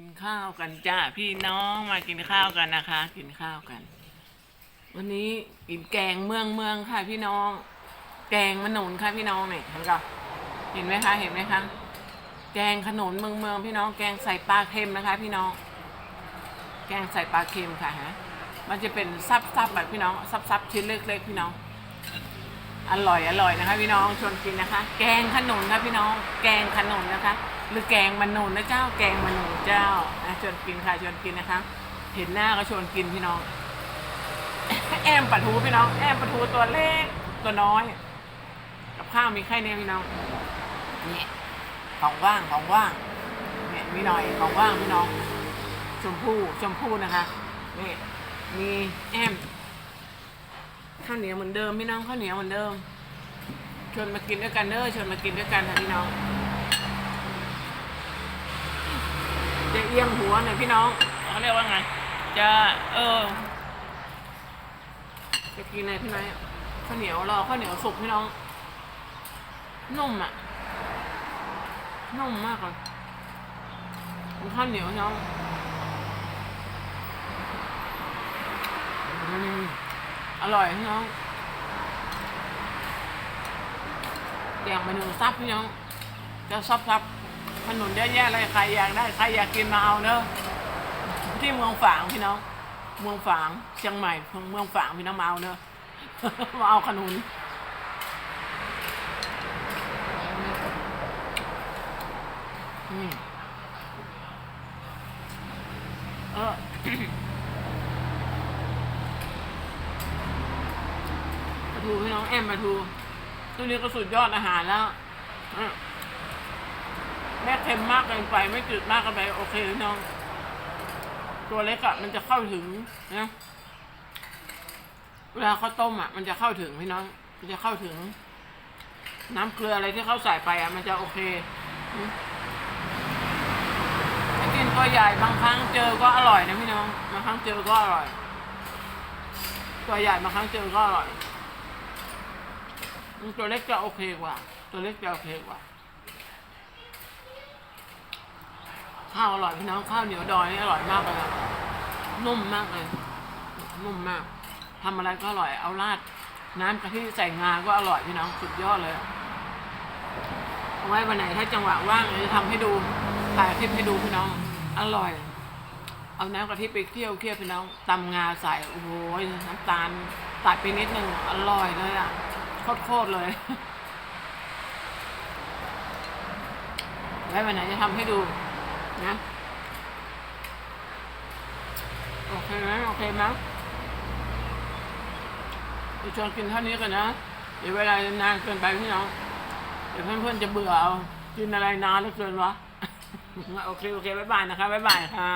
กินข้าวกันจ้าพี่น้องมากินข้าวกันนะคะ กินข้าวกัน วันนี้กินแกงเมืองเมืองค่ะพี่น้อง แกงมะนุนค่ะพี่น้องเนี่ยเห็นก็เห็นไหมคะเห็นไหมคะแกงขนุนเมืองเมืองพี่น้องแกงใส่ปลาเค็มนะคะ พี่น้อง แกงใส่ปลาเค็มค่ะฮะมันจะเป็นซับซับแบบพี่น้องซับซับชิ้นเล็กๆพี่น้อง อร่อยอร่อยนะคะ พี่น้องชวนกินนะคะ แกงขนุนค่ะพี่น้องแกงขนุนนะคะ หรือแกงมะนุนนะเจ้าแกงมะนุนเจ้านะชวนกินค่ะชวนกินนะคะ เห็นหน้าก็ชวนกินพี่น้อง แอมปลาทูพี่น้อง แอมปลาทูตัวเล็กตัวน้อย กับข้าวมีแค่เนี้พี่น้องนี่ของว่างของว่างเนี่ยมีหน่อยของว่างพี่น้อง ชมพู่ชมพู่นะคะนี่มีแอม ข้าวเหนียวเหมือนเดิมพี่น้องข้าวเหนียวเหมือนเดิมชวนมากินด้วยกันเด้อชวนมากินด้วยกันค่ะพี่น้องจะเอียงหัวหน่อยพี่น้องเขาเรียกว่าไงจะเออจะกินอะไรพี่น้อยข้าวเหนียวรอข้าวเหนียวสุกพี่น้องนุ่มอะนุ่มมากเลยมันข้าวเหนียวพี่น้องอืมอ ร่อยพี่น้องแกงเมนูซับพี่น้องจะซับซับขนุนเยอะแยะเลยใครอยากได้ใครอยากกินมาเอาเนอะที่เมืองฝางพี่น้อง เมืองฝางเชียงใหม่เมืองฝางพี่น้องมาเอาเนอะมาเอาขนุนอืมเออ ปลาทูพี่น้องแอมปลาทูตัวนี้ก็สุดยอดอาหารแล้วแม่เค็มมากเกินไป ไม่จืดมากเกินไป โอเคพี่น้อง ตัวเล็กอะมันจะเข้าถึงนะเวลาเขาต้มอะมันจะเข้าถึงพี่น้อง มันจะเข้าถึง น้ำเกลืออะไรที่เขาใส่ไปอะมันจะโอเคถ้ากินตัวใหญ่บางครั้งเจอก็อร่อยนะพี่น้องบางครั้งเจอก็อร่อย ตัวใหญ่บางครั้งเจอก็อร่อย ตัวเล็กจะโอเคกว่า ตัวเล็กจะโอเคกว่า ข้าวอร่อยพี่น้องข้าวเหนียวดอยนี่อร่อยมากเลยนะนุ่มมากเลย นุ่มมากทำอะไรก็อร่อย เอาราด น้ำกะทิใส่งาก็อร่อยพี่น้องสุดยอดเลยเอาไว้วันไหนถ้าจังหวะว่างจะทำให้ดูถ่ายคลิปให้ดูพี่น้อง อร่อย เอาน้ำกะทิไปเคี่ยวเคี่ยวพี่น้องตำงาใส่โอ้โหน้ำตาลตัดไปนิดนึงอร่อยเลยอะ โคตรๆเลย ไว้วันไหนจะทำให้ดูนะ โอเคไหมโอเคไหมเดี๋ยวชวนกินเท่านี้กันนะ เดี๋ยวเวลานานเกินไปพี่น้อง เดี๋ยวเพื่อนๆจะเบื่อเอา กินอะไรนานเหลือเกินวะ โอเค โอเค บ๊ายบายนะคะ บ๊ายบายค่ะ